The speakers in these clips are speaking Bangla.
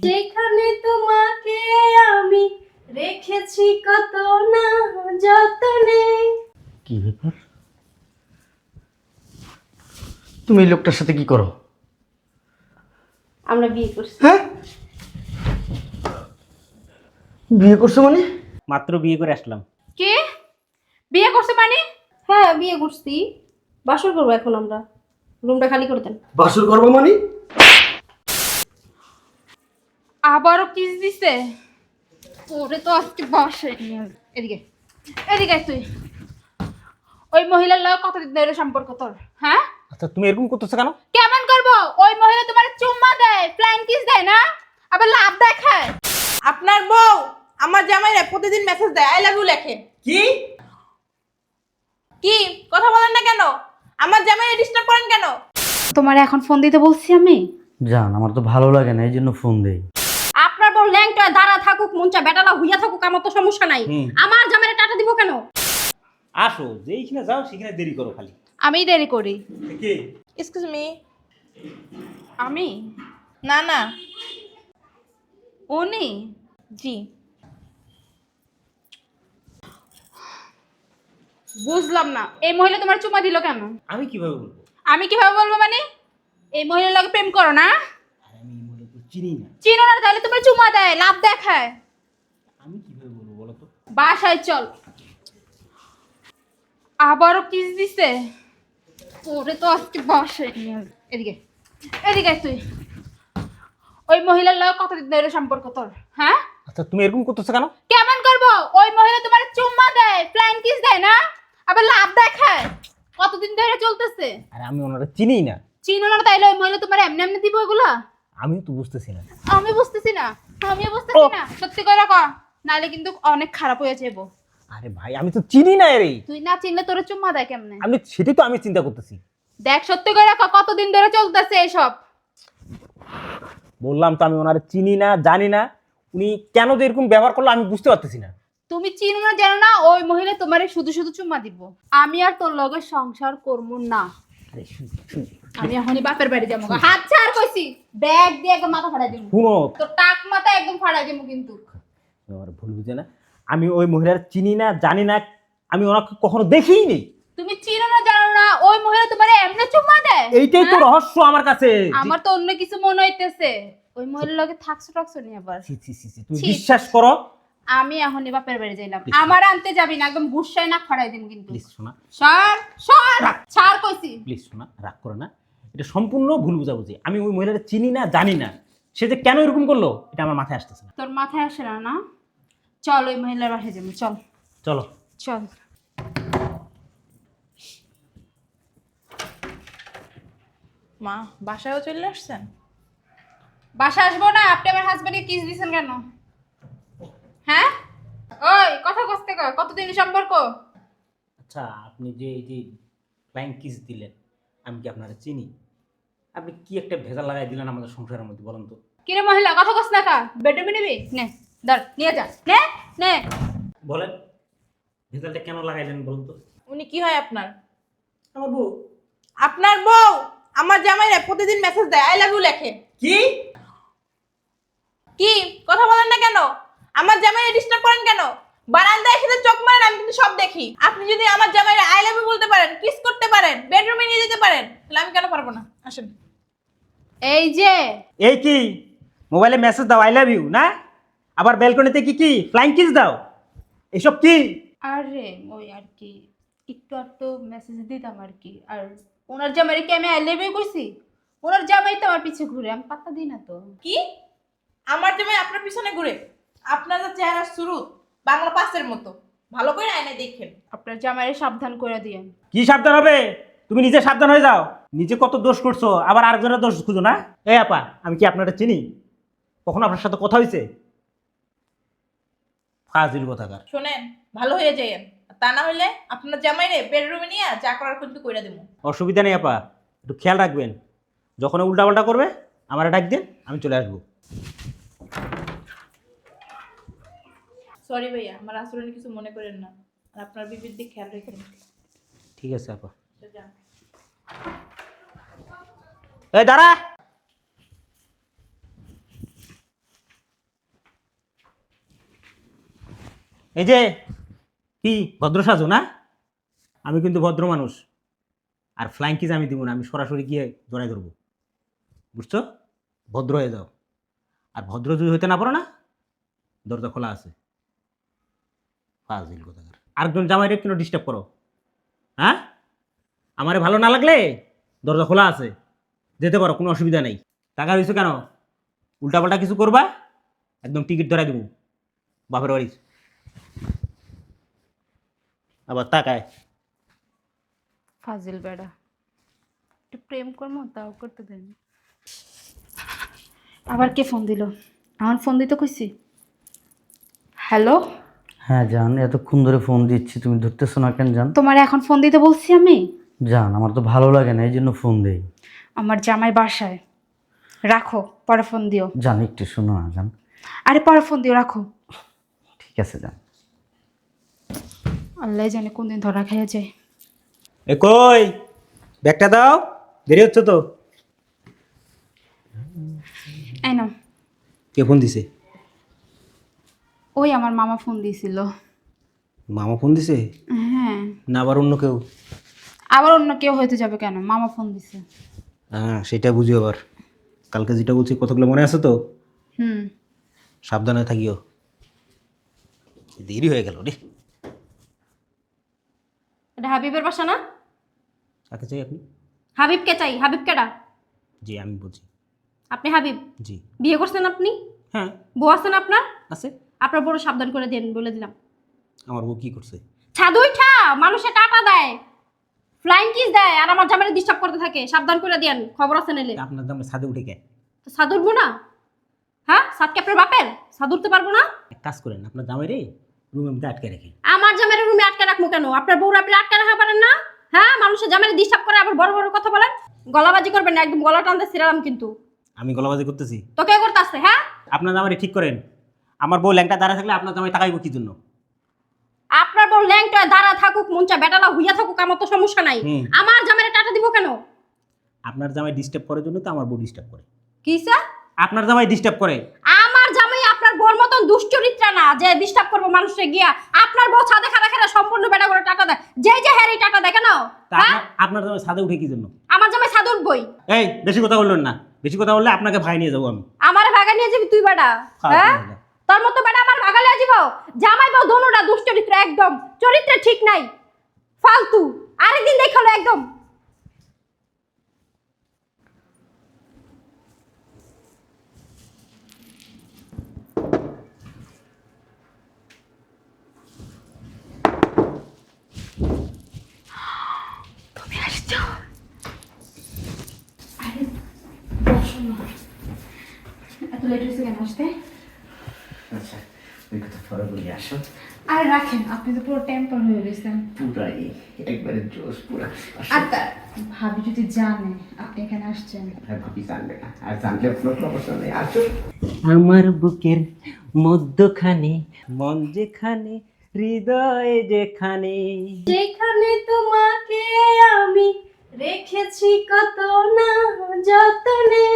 যেখানে তোমাকে আমি রেখেছি কত না যতনে। কি ব্যাপার? তুমি এই লোকটার সাথে কি করো? আমরা বিয়ে করছি। হ্যাঁ? বিয়ে করছ মানে? মাত্র বিয়ে করে আসলাম। কে? বিয়ে করছে মানে? হ্যাঁ বিয়ে করছি। বাসর করব এখন আমরা। রুমটা খালি করে দেন। বাসর করব মানে? আবারও কিস দিছে? তোরে তো আজকে বাসে। এদিকে। এদিকে তুই। ওই মহিলার লগে কতদিন ধরে সম্পর্ক তোর? হ্যাঁ? আচ্ছা তুমি এরকম করতেছো কেন? কেমন করব? ওই মহিলা তোমার চুম্মা দেয় ফ্লাইং কিস দেয় না? আবার লাভ দেখায়। আপনার বউ আমার জামাইরা প্রতিদিন মেসেজ দেয় আই লাভ ইউ লেখে। কি? কি? কথা বলেন না কেন? আমার জামাইরা ডিস্টার্ব করেন কেন? তোমার এখন ফোন দিতে বলছি আমি? জান আমার তো ভালো লাগে না এই জন্য ফোন দেই। বউ ল্যাংটা দাঁড়া থাকুক মঞ্চা বেটালা হইয়া থাকুক আমার তো সমস্যা নাই। হুম। আমার জামাইরে টাটা দিব কেন? আসো যেইখানে যাও সেখানে দেরি করো খালি। আমি দেরি করি। কি? এক্সকিউজ মি আমি? না না। উনি? জি। বুঝলাম না। এই মহিলা তোমার চুমা দিল কেন? আমি কীভাবে বলব? আমি কীভাবে বলব মানে? এই মহিলার লগে প্রেম করো না আরে আমি এই মহিলাকে চিনি না। চিনো না তাহলে তোমার চুমা দেয় লাভ দেখায়। আমি কীভাবে বলব বলো তো? বাসায় চল। আবারও কিস দিছে? তোরে তো আজকে বাসায় এদিকে এদিকে তুই। ওই মহিলার কতদিন ধরে সম্পর্ক তোর হ্যাঁ? আচ্ছা তুমি এরকম করতেছো কেন? কেমন করব? ওই মহিলা তোমার চুম্মা দেয় ফ্লাইং কিস দেয় না? আবার লাভ দেখায়? কতদিন ধরে চলতেছে? আরে আমি ওনারা চিনি না। চিনো না তাইলে ওই মহিলা তোমার এমনি এমনি দিব ওগুলা আমি তো বুঝতেছি না। আমি বুঝতেছি না। আমিও বুঝতেছি না। সত্যি করে ক নাহলে কিন্তু অনেক খারাপ হয়ে যাব আরে ভাই আমি তো চিনি না এর তুই না চিনলে তোর চুম্মা দেয় কেমনে? আমি সেটাই তো আমি চিন্তা করতেছি। দেখ সত্যি করে ক কতদিন ধরে চলতেছে এসব? বললাম তো আমি ওনারা চিনি না জানি না। উনি কেন যে এরকম ব্যবহার করল আমি বুঝতে পারতেছি না। তুমি চিনো না জানো না ওই মহিলা তোমারে শুধু শুধু চুম্মা দিব। আমি আর তোর লগে সংসার করব না। আমি এখনই বাপের বাড়ি যাব হাত ছাড় কইছি। ব্যাগ দিয়ে একদম মাথা ফাড়াই দিব শুনো। তোর টাক মাথা একদম ফাড়াই দিব কিন্তু। আমার ভুল বুঝে না? আমি ওই মহিলার চিনি না জানি না আমি ওনাকে কখনো দেখিই নি তুমি চিনো না জানো না ওই মহিলা তোমারে এমনি চুম্মা দেয়? এইটাই তো হ্যাঁ? রহস্য আমার কাছে। আমার তো অন্য কিছু মনে হইতেছে। ওই মহিলার লগে থাকছো টাকছো নি আবার। ছি, ছি, ছি, ছি, তুমি বিশ্বাস করো আমি এখনই বাপের বাড়ি যাইলাম। আমার আনতে যাবি না একদম গুসাই না ফাড়াই দিন কিন্তু। প্লিজ শোনা সর সর ছাড় কইছি। প্লিজ শোনা রাগ করো না। এটা সম্পূর্ণ ভুল বুঝাবুঝি। আমি ওই মহিলাটা চিনি না জানি না। সে যে কেন এরকম করল এটা আমার মাথায় আসতেছে না। তোর মাথায় আসে না না? চল ওই মহিলার বাসায় যাব চল। চলো। চল। মা বাসায়ও চলে আসছেন? বাসা আসব না আপনি আমার হাজবেন্ডকে কিস দিছেন কেন? হ্যাঁ? ওই কথা কষ্ট কর কতদিন সম্পর্ক? আচ্ছা আপনি যে এই যে ফ্লাইং কিস দিলেন আমি কি আপনারা চিনি? আপনি কি একটা ভেজাল লাগাই দিলেন আমাদের সংসারের মধ্যে বলেন তো? কিরে মহিলা কথা কস না কা বেডরুমে নিবি? নে ধর নিয়ে যা নে নে। বলেন ভেজালটা কেন লাগাইলেন বলুন তো? উনি কি হয় আপনার? আমার বউ। আপনার বউ আমার জামাইরা প্রতিদিন মেসেজ দেয় আই লাভ ইউ লেখে। কি? কি? কথা বলেন না কেন? আমার জামাইরা ডিস্টার্ব করেন কেন? বারান্দায় এসে চোখ মারেন আমি কিন্তু সব দেখি। আপনি যদি আমার জামাইরা আই লাভ ইউ বলতে পারেন কিস করতে পারেন বেডরুমে নিয়ে যেতে পারেন তাহলে আমি কেন পারব না? আসেন। এই যে। এই কি? মোবাইলে মেসেজ দাও আই লাভ ইউ না? আবার ব্যালকনিতে কি কি? ফ্লাইং কিস দাও। এসব কি? আরে ওই আর কি একটু একটু মেসেজ দিতাম আর কি। আর ওনার জামাই কি আমি আইলেবে কইছি? ওনার জামাই তো আমার পিছে ঘুরে আমি পাত্তা দিই না তো। কি? আমার জামাই আপনার পিছনে ঘুরে? আপনার যে চেহারা শুরু বাংলা পাসের মতো। ভালো করে আয়নায় দেখেন। আপনার জামাইরে সাবধান করে দিয়েন। কি সাবধান হবে? তুমি নিজে সাবধান হয়ে যাও। নিজে কত দোষ করছ আবার আরেকজনের দোষ খুঁজো না। এই আপা আমি কি আপনারা চিনি? কখনো আপনার সাথে কথা হয়েছে? ফাজিল কথাকার। শোনেন ভালো হয়ে যাইয়েন। আর তা না হলে আপনার জামাইরে বেডরুমে নিয়ে যা করার কিন্তু কইরা দেবো অসুবিধা নেই আপা একটু খেয়াল রাখবেন। যখন উল্টা উল্টাপাল্টা করবে আমার ডাক দিন আমি চলে আসব। সরি ভাইয়া আমার আচরণে কিছু মনে করেন না। আর আপনার বিবৃতি খেয়াল রাখেন ঠিক আছে আপা। আচ্ছা, এই দাঁড়া! এই যে কি ভদ্র সাজু না? আমি কিন্তু ভদ্র মানুষ। আর ফ্লাইং কিজ আমি দিব না আমি সরাসরি গিয়ে জড়াই ধরবো। বুঝছ? ভদ্র হয়ে যাও। আর ভদ্র যদি হইতে না পারো না দরজা খোলা আছে। ফাজিল কোথাকার আরেকজন জামাইরে কেন ডিস্টার্ব করো? হ্যাঁ? আমারে ভালো না লাগলে দরজা খোলা আছে যেতে পারো কোনো অসুবিধা নেই। টাকা হয়েছে কেন? উল্টাপাল্টা কিছু করবা? একদম টিকিট ধরাই দেবো। বাপের বাড়ির আবার তাকায়। ফাজিল বেড়া। একটু প্রেম কর্ম তাও করতে দেন আবার কে ফোন দিল? আমার ফোন দিতে কইছি? হ্যালো হ্যাঁ জান এতক্ষণ ধরে ফোন দিচ্ছি তুমি ধরতেছো না কেন জান? তোমার এখন ফোন দিতে বলছি আমি? জান আমার তো ভালো লাগে না এই জন্য ফোন দেই। আমার জামাই বাসায়। রাখো পরে ফোন দিও। জান একটু শোনো না জান। আরে পরে ফোন দিও রাখো। ঠিক আছে জান। আল্লাহ জানে কোন দিন ধরা খাইয়া যায়। এ কই? ব্যাগটা দাও দেরি হচ্ছে তো। এই না কে ফোন দিছে? ওই আমার মামা ফোন দিয়েছিল। মামা ফোন দিছে? হ্যাঁ। না আবার অন্য কেউ? আবার অন্য কেউ হইতে যাবে কেন? মামা ফোন দিছে। হ্যাঁ সেটা বুঝি আবার। কালকে যেটা বলছি কতগুলো মনে আছে তো? হুম। সাবধানে থাকিও। দেরি হয়ে গেল রে। এটা হাবিবের বাসা না? কাকে চাই আপনি? হাবিবকে চাই। হাবিব কেডা? জি আমি বলছি। আপনি হাবিব? জি। বিয়ে করছেন আপনি? হ্যাঁ। বউ আছেন আপনার? আছে। আপনার বড় সাবধান করে দেন বলে দিলাম। আমার বউ কি করছে? ছাদ উঠা মানুষে টাটা দেয় ফ্লাইং কিস দেয় আর আমার জামাইরে ডিস্টার্ব করতে থাকে সাবধান করে দেন খবর আছে নিলে আপনার দামে ছাদে উঠে গে তো ছাদ উঠবো না? হ্যাঁ? ছাদ কি আপনার বাপের? ছাদ উঠতে পারব না? এক কাজ করেন আপনার জামাই রে রুমের মধ্যে আটকে রেখে। আমার জামাইরে রুমে আটকে রাখব কেন? আপনার বউরা আপনি আটকে রাখা পারেন না? হ্যাঁ? মানুষের জামাইরে ডিস্টার্ব করে আবার বড় বড় কথা বলেন? গলাবাজি করবেন না একদম গলা টানতে ছিড়ালাম কিন্তু। আমি গলাবাজি করতেছি। তো কে করতে হ্যাঁ? আপনার জামাই ঠিক করেন। আমার বউ ল্যাংটা দাঁড়া থাকলে আপনার জামাই তাকাইব কি জন্য? আপনার বউ ল্যাংটা দাঁড়া থাকুক মঞ্চা বেটালা হইয়া থাকুক আমার তো সমস্যা নাই। হুম। আমার জামাইরে টাটা দিব কেন? আপনার জামাই ডিস্টার্ব করার জন্য তো আমার বউ ডিস্টার্ব করে। কি স্যার আপনার জামাই ডিস্টার্ব করে। আমার জামাই আপনার বউর মতন দুশ্চরিত্রা না যে ডিস্টার্ব করব মানুষে গিয়া আপনার বউ ছাদে খাড়া খাড়া সম্পূর্ণ বেটা করে টাটা দেয়। যে যে হ্যারি টাটা দেয় কেন? তা হ্যাঁ? আপনার- আপনার জামাই ছাদে উঠে কি জন্য? আমার জামাই ছাদ উঠবই। এই বেশি কথা বললেন না। বেশি কথা বললে আপনাকে ভাই নিয়ে যাব আমি। আমার ভাগা নিয়ে যাবি তুই বেটা হ্যাঁ? তোর মতো বেটা আমার ভাগা লিয়ে যাব জামাই বউ দোনোটা দুশ্চরিত্র একদম। চরিত্র ঠিক নাই। ফালতু। আরেকদিন দেখাল একদম। এত লেট হয়েছে কেন আসতে আচ্ছা ওই কথা পরে বলি আসো আরে রাখেন আপনি তো পুরো টেম্পার হয়ে গেছেন পুরাই একবারে জোশ পুরা আর তা- ভাবি যদি জানে আপনি এখানে আসছেন আর ভাবি জানবে না আর জানলে কোনো সমস্যা নেই আসো আমার বুকের মধ্যখানে মন যেখানে হৃদয় যেখানে যেখানে তোমাকে আমি রেখেছি কত না যতনে।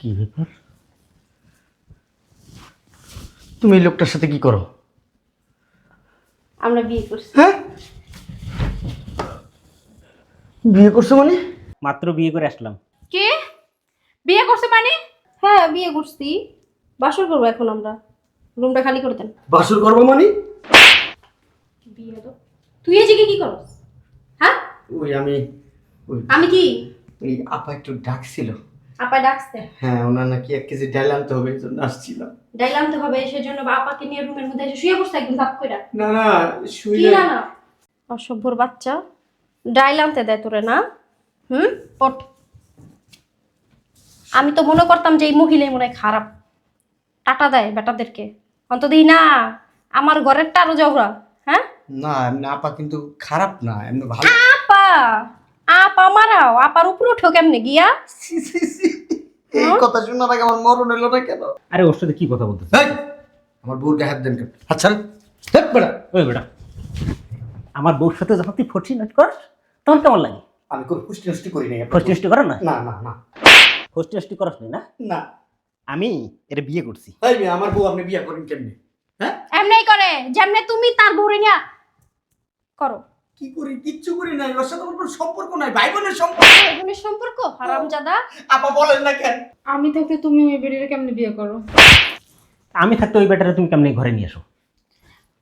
কি ব্যাপার? তুমি এই লোকটার সাথে কি করো? আমরা বিয়ে করছি। হ্যাঁ? বিয়ে করছ মানে? মাত্র বিয়ে করে আসলাম। কে? বিয়ে করছে মানে? হ্যাঁ বিয়ে করছি। বাসর করব এখন আমরা। রুমটা খালি করে দেন। বাসর করব মানে? বিয়ে তো। তুই এই জায়গায় কি করস? হ্যাঁ? ওই আমি ওই আমি কি? ওই আপা একটু ডাকছিল। আপা ডাকছে? হ্যাঁ ওনার নাকি এক কেজি ডাল আনতে হবে এই জন্য আসছিলাম ডাইলাম তো হবে সেজন্য নিয়ে রুমের মধ্যে এসে শুয়ে বসছে একদম ধাপ করে না না শুইলে না না? অসভ্যর বাচ্চা। ডাইল আনতে দেয় তোরে না। হুম? ওঠ। আমি তো মনে করতাম যে এই মহিলাই মনে হয় খারাপ। টাটা দেয় বেটাদেরকে। অন্তত না আমার ঘরের টারো জহরা হ্যাঁ? না আপা কিন্তু খারাপ না এমনি ভালো। আপা! আপা মারাও আপার উপরে উঠো কেমনে গিয়া। এই কথা শোনার আগে আমার মরণ হলো না কেন? আরে ওর সাথে কি কথা বলতেছে এই, আমার বউকে হাত দেন কেন? আচ্ছা হেট বেড়া ওই বেটা আমার বউর সাথে যখন তুই ফটি নাচ কর তখন কেমন লাগে? আমি কোনো পুষ্টি নষ্টি করি নাই আপনার নষ্টি করো না না না না। ফষ্টি নষ্টি করস না? না। আমি এটা বিয়ে করছি। এই মেয়ে, আমার বউ আপনি বিয়ে করেন কেমনি? হ্যাঁ? এমনি করে যেমনি তুমি তার বউরে নিয়া করো। কি করি? কিচ্ছু করি নাই। ওর সাথে আমার কোনো সম্পর্ক নাই ভাই বোনের সম্পর্ক। এগুলোর সম্পর্ক? হারামজাদা। আপা বলেন না কেন? আমি থাকতে তুমি ওই বেডিরে কেমনে বিয়ে করো? আমি থাকতে ওই ব্যাটারে তুমি কেমনি ঘরে নিয়ে আসো?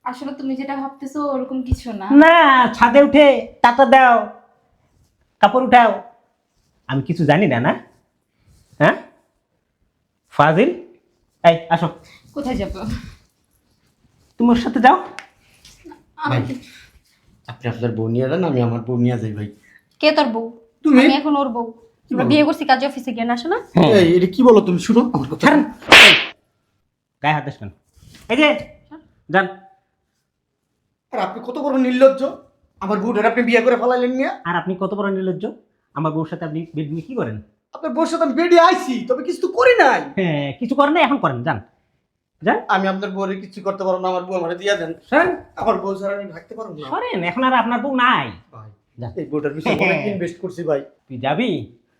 আসলে তুমি যেটা ভাবতেছো ওরকম কিছু না। না ছাদে উঠে টাটা দাও কাপড় উঠাও। আমি কিছু জানি না না? হ্যাঁ? ফাজিল? এই আসো। কোথায় যাব? তুমি ওর সাথে যাও। ভাই আপনি আপনার বউ নিয়ে যান আমি আমার বউ নিয়ে যাই ভাই। কে তোর বউ? তুমি? আমি এখন ওর বউ। আমরা বিয়ে করছি কাজে অফিসে গিয়ে না আসো না এই এটা কি বলো তুমি? শুনো আমার কথা। ছাড়েন। গায়ে হাত আসবেন এই যে যান। আর আপনি কত বড় নির্লজ্জ? আমার বউটার আপনি বিয়ে করে ফেলাইলেন নিয়ে। আর আপনি কত বড় নির্লজ্জ? আমার বউর সাথে আপনি বেড নিয়ে কি করেন? আপনার বউর সাথে আমি বেডে আইছি তবে কিছু তো করি নাই। হ্যাঁ কিছু করেন না এখন করেন যান। আমি আপনার বউরে কিছু করতে পারব না আমার বউ আমার দিয়ে দেন। সরেন আমার বউ ছাড়া আমি থাকতে পারব না। সরেন এখন আর আপনার বউ নাই। ভাই এই বউটার পিছনে অনেক ইনভেস্ট করছি ভাই। তুই যাবি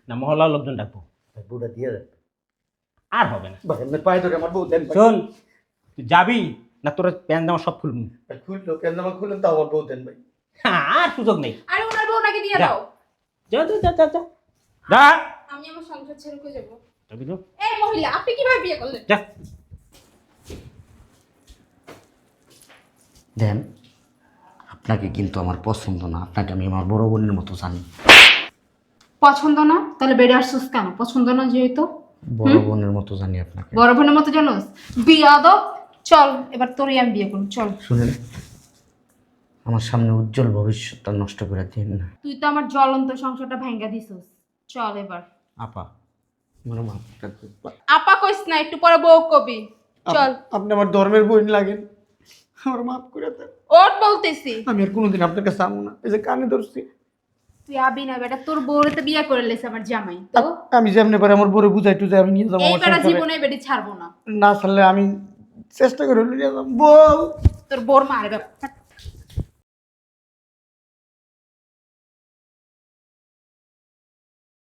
না মহল্লার লোকজন ডাকবো? বউটা দিয়ে দেন। আর হবে না। ভাই আপনার পায়ে ধরে আমার বউ দেন। শোন তুই যাবি না তোর প্যান জামা সব খুলবি? খুললো কেন জামা খুললেন তো আমার বউ দেন ভাই। আর সুযোগ নেই। আরে ওনার বউ নাকি দিয়ে দাও। যা যা যা যা আমি আমার সংসার ছেড়ে কই যাব? যাবি এই মহিলা আপনি কীভাবে বিয়ে করলেন? যা। দেন আপনাকে কিন্তু আমার পছন্দ না। আপনাকে আমি আমার বড় বোনের মতো জানি। পছন্দ না? তাহলে বেড়ে আসছিস কেন? পছন্দ না যেহেতু? বড় বোনের মতো জানি আপনাকে। বড় বোনের মতো জানোস? বিয়া দাও চল এবার তোরই আমি বিয়ে করব চল। শুনেন আমার সামনে উজ্জ্বল ভবিষ্যৎটা নষ্ট করে দিন না। তুই তো আমার জ্বলন্ত সংসারটা ভাঙ্গা দিছিস। চল এবার। আপা আপা কইস না একটু পরে বউ কবি। চল। আপ- আপনি আমার ধর্মের বোন লাগেন। আমার মাফ করে দেন। ওর বলতেছি। আমি আর কোনোদিন আপনার কাছে আমু না। এই যে কানে ধরছি। তুই আবি না বেটা তোর বউরে তো বিয়ে করে লেছে আমার জামাই তো? আমি যেমনে পারে আমার বউরে বুঝাই টুজাই আমি নিয়ে যাব এই বেটা জীবনে বেটি ছাড়বো না। না ছাড়লে আমি চেষ্টা করে নিয়ে যাব। বউ! তোর বউর মারবে